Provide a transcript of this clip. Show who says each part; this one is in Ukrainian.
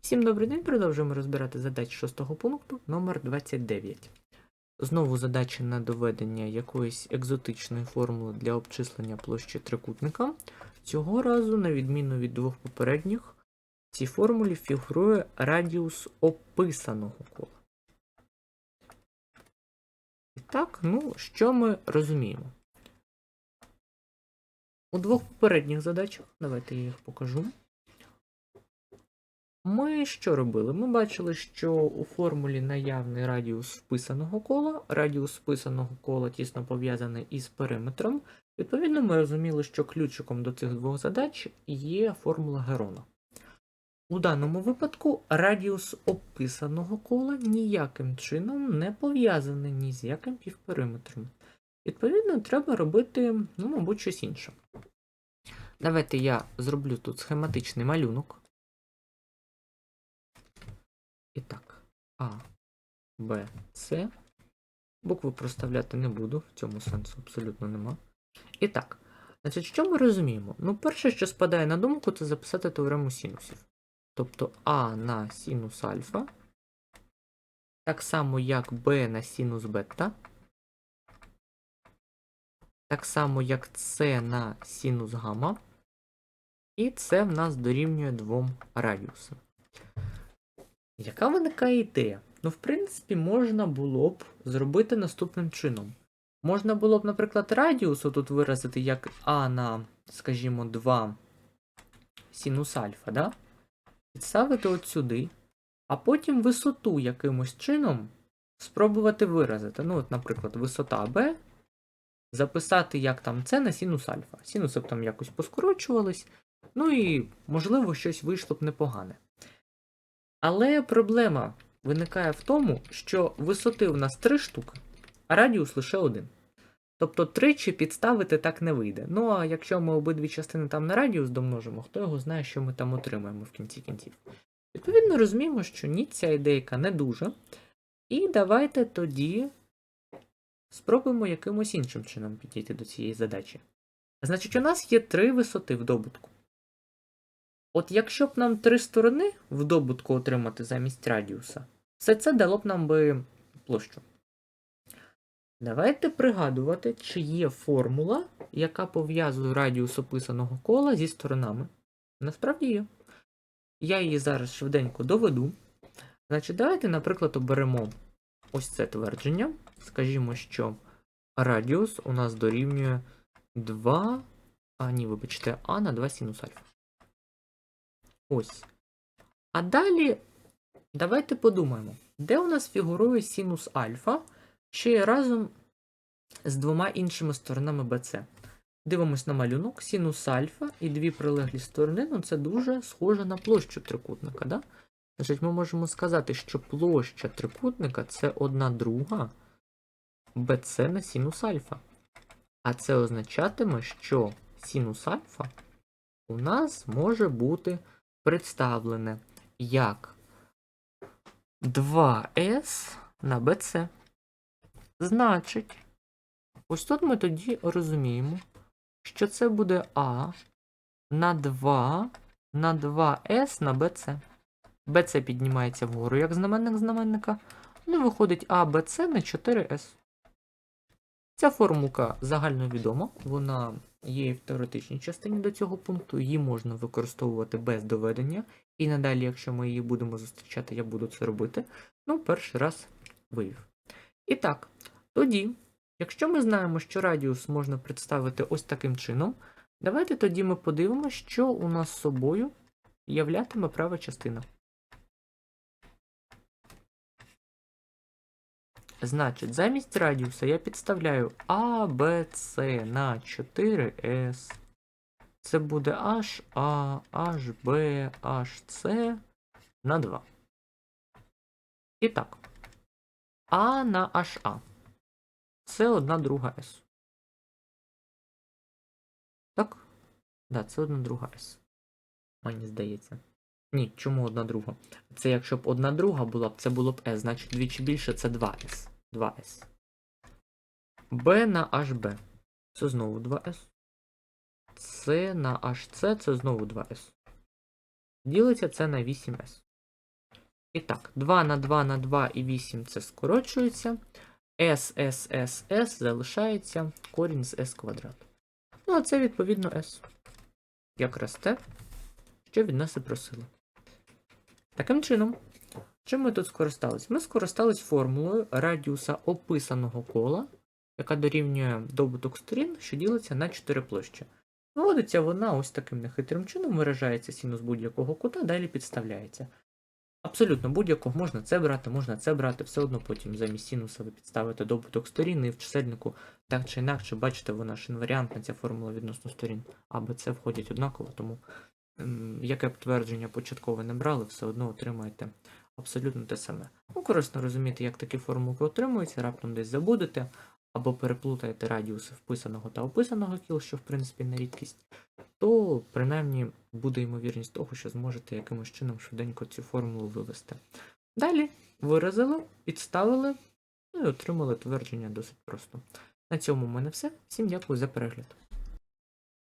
Speaker 1: Всім добрий день, продовжуємо розбирати задачі шостого пункту номер 29. Знову задача на доведення якоїсь екзотичної формули для обчислення площі трикутника. Цього разу, на відміну від двох попередніх, в цій формулі фігурує радіус описаного кола. І так, ну, що ми розуміємо? У двох попередніх задачах, давайте я їх покажу. Ми що робили? Ми бачили, що у формулі наявний радіус вписаного кола. Радіус вписаного кола тісно пов'язаний із периметром. Відповідно, ми розуміли, що ключиком до цих двох задач є формула Герона. У даному випадку радіус описаного кола ніяким чином не пов'язаний ні з яким півпериметром. Відповідно, треба робити, ну, мабуть, щось інше. Давайте я зроблю тут схематичний малюнок. І так, А, Б, С. Букви проставляти не буду, в цьому сенсу абсолютно нема. І так, значить, що ми розуміємо? Ну, перше, що спадає на думку, це записати теорему синусів. Тобто А на синус альфа, так само, як Б на синус бета, так само, як С на синус гамма, і це в нас дорівнює двом радіусам. Яка виникає ідея? Ну, в принципі, можна було б зробити наступним чином. Можна було б, наприклад, радіус тут виразити як А на, скажімо, 2 синус альфа, да? Підставити от сюди, а потім висоту якимось чином спробувати виразити. Ну, от, наприклад, висота Б. Записати, як там це на синус альфа. Синуси б там якось поскорочувались. Ну і, можливо, щось вийшло б непогане. Але проблема виникає в тому, що висоти у нас три штуки, а радіус лише один. Тобто тричі підставити так не вийде. Ну а якщо ми обидві частини там на радіус домножимо, хто його знає, що ми там отримаємо в кінці кінців. Відповідно, розуміємо, що ні, ця ідейка не дуже. І давайте тоді спробуємо якимось іншим чином підійти до цієї задачі. Значить, у нас є три висоти в добутку. От якщо б нам три сторони в добутку отримати замість радіуса, все це дало б нам би площу. Давайте пригадувати, чи є формула, яка пов'язує радіус описаного кола зі сторонами. Насправді є. Я її зараз швиденько доведу. Значить, давайте, наприклад, оберемо ось це твердження. Скажімо, що радіус у нас дорівнює 2. А, ні, вибачте, а на 2 синус альфа. Ось. А далі давайте подумаємо, де у нас фігурує синус альфа ще разом з двома іншими сторонами BC. Дивимось на малюнок, синус альфа і дві прилеглі сторони, ну це дуже схоже на площу трикутника. Да? Значить, ми можемо сказати, що площа трикутника це одна друга BC на синус альфа. А це означатиме, що синус альфа у нас може бути представлене як 2s на bc. Значить, ось тут ми тоді розуміємо, що це буде А на 2 на 2s на bc. bc піднімається вгору як знаменник знаменника. Ну, виходить А, bc на 4s. Ця формулка загальновідома, вона є і в теоретичній частині до цього пункту, її можна використовувати без доведення, і надалі, якщо ми її будемо зустрічати, я буду це робити. Ну, перший раз вивів. І так, тоді, якщо ми знаємо, що радіус можна представити ось таким чином, давайте тоді ми подивимося, що у нас з собою являтиме права частина. Значить, замість радіуса я підставляю А, Б, С на 4С. Це буде HA, HB, HC на 2. І так. А на HA. Це одна друга С. Так? Да, це одна друга С. Мені здається. Ні, чому одна друга? Це якщо б одна друга була це було б S, значить двічі більше це 2S. 2S. B на HB. Це знову 2S. C на HC це знову 2S. Ділиться це на 8S. І так, 2 на 2 на 2 і 8 це скорочується. S, S, S, S залишається корінь з S квадрат. Ну, а це відповідно S. Якраз те, що від нас і просили. Таким чином, чим ми тут скористались? Ми скористались формулою радіуса описаного кола, яка дорівнює добуток сторін, що ділиться на 4 площі. Виводиться вона ось таким нехитрим чином, виражається синус будь-якого кута, далі підставляється. Абсолютно будь-якого можна це брати, можна це брати, все одно потім замість синуса ви підставите добуток сторін і в чисельнику так чи інакше, бачите, вона ж інваріантна ця формула відносно сторін. А, Б, С входять однаково, тому яке б твердження початкове не брали, все одно отримаєте абсолютно те саме. Ну, корисно розуміти, як такі формулки отримуються, раптом десь забудете, або переплутаєте радіуси вписаного та описаного кіл, що в принципі не рідкість, то принаймні буде ймовірність того, що зможете якимось чином швиденько цю формулу вивести. Далі виразили, підставили, ну і отримали твердження досить просто. На цьому в мене все. Всім дякую за перегляд.